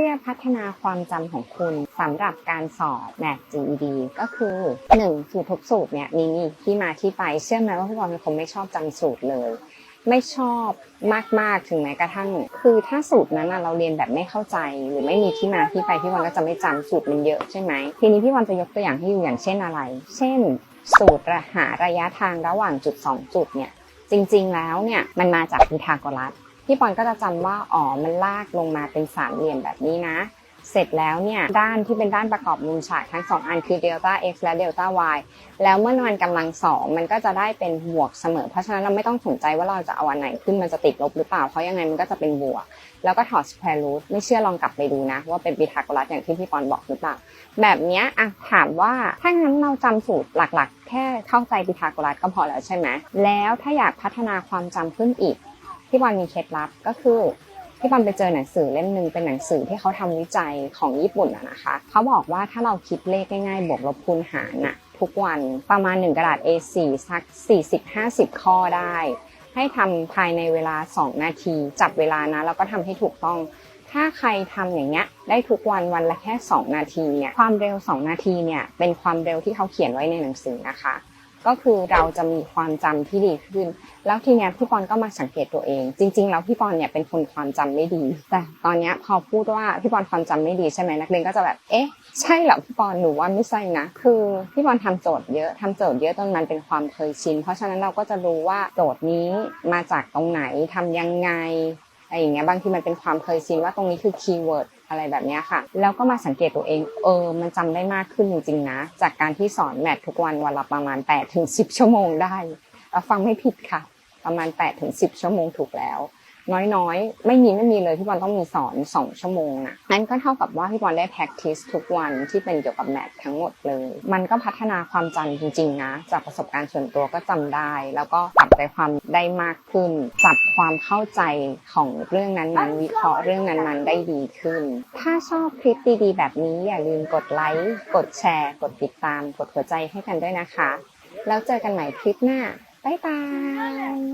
พื่อพัฒนาความจำของคุณสำหรับการสอบแมท GED ก็คือ 1. สูตรทุกสูตรเนี่ยมีที่มาที่ไปเชื่อไหมว่าพี่บอลเป็นคนไม่ชอบจำสูตรเลย ไม่ชอบมากๆถึงแม้กระทั่ง คือถ้าสูตรนั้นเราเรียนแบบไม่เข้าใจ หรือไม่มีที่มาที่ไปพี่บอลก็จะไม่จำสูตรมันเยอะใช่ไหมทีนี้พี่บอลจะยกตัวอย่างให้ดูอย่างเช่นอะไร เช่น สูตรหาระยะทางระหว่างจุดสองจุดเนี่ยจริง ๆ แล้วเนี่ยมันมาจากพีทาโกรัส พี่ปอนก็จะจำว่าอ๋อมันลากลงมาเป็นสามเหลี่ยมแบบนี้นะ เสร็จแล้วเนี่ยด้านที่เป็นด้านประกอบมุมฉากทั้งสองอันคือเดลต้า x และเดลต้า y แล้วเมื่อมันกำลังสองมันก็จะได้เป็นบวกเสมอ เพราะฉะนั้นเราไม่ต้องสนใจว่าเราจะเอาอันไหนขึ้นมันจะติดลบหรือเปล่า เพราะยังไงมันก็จะเป็นบวก แล้วก็ถอด square root ไม่เชื่อลองกลับไปดูนะ ว่าเป็นพีทาโกรัสอย่างที่พี่ปอนบอกหรือเปล่า แบบนี้ยอะถามว่าถ้างั้นเราจำสูตรหลักๆ แค่เข้าใจพีทาโกรัสก็พอแล้วใช่ไหมแล้วถ้าอยากพัฒนาความจำขึ้นอีก พี่บอลมีเคล็ดลับก็คือพี่บอลไปเจอหนังสือเล่มหนึ่งเป็นหนังสือที่เขาทำวิจัยของญี่ปุ่นอะนะคะ เขาบอกว่าถ้าเราคิดเลขง่ายๆ บวกลบคูณหารน่ะทุกวันประมาณ 1 กระดาษ A4 สัก 40-50 ข้อได้ ให้ทำภายในเวลา 2 นาที จับเวลานะ แล้วก็ทำให้ถูกต้อง ถ้าใครทำอย่างเงี้ยได้ทุกวันวันละแค่ 2 นาทีเนี่ยความเร็ว 2 นาทีเนี่ยเป็นความเร็วที่เขาเขียนไว้ในหนังสือนะคะ ก็คือเราจะมีความจำที่ดีขึ้น แล้วทีเนี้ยพี่ปอนก็มาสังเกตตัวเอง จริง ๆ แล้วพี่ปอนเนี่ยเป็นคนความจำไม่ดี แต่ตอนเนี้ยพอพูดว่าพี่ปอนความจำไม่ดีใช่ไหมนักเรียนก็จะแบบเอ๊ะใช่เหรอพี่ปอนหนูว่าไม่ใช่นะ คือพี่ปอนทำโจทย์เยอะทำโจทย์เยอะจนมันเป็นความเคยชิน เพราะฉะนั้นเราก็จะรู้ว่าโจทย์นี้มาจากตรงไหนทำยังไงอะไรอย่างเงี้ยบางทีมันเป็นความเคยชินว่าตรงนี้คือคีย์เวิร์ด อะไรแบบนี้ค่ะ แล้วก็มาสังเกตตัวเอง เออ มันจำได้มากขึ้นจริงๆนะ จากการที่สอนแมททุกวันวันละประมาณ8ถึงสิชั่วโมงได้เราฟังไม่ผิดค่ะ ประมาณ8ถึงสิชั่วโมงถูกแล้ว น้อยๆ ไม่มีไม่มีเลยพี่บอลต้องมีสอน 2 ชั่วโมงนะนั่นก็เท่ากับว่าพี่บอลได้ practice ทุกวันที่เป็นเกี่ยวกับแมททั้งหมดเลย มันก็พัฒนาความจำจริงๆนะ จากประสบการณ์ส่วนตัวก็จำได้ แล้วก็จับใจความได้มากขึ้น จับความเข้าใจของเรื่องนั้นๆวิเคราะห์เรื่องนั้นๆได้ดีขึ้น ถ้าชอบคลิปดีๆ แบบนี้อย่าลืมกดไลค์กดแชร์ กดติดตาม กดหัวใจให้กันด้วยนะคะ แล้วเจอกันใหม่คลิปหน้าบ๊ายบาย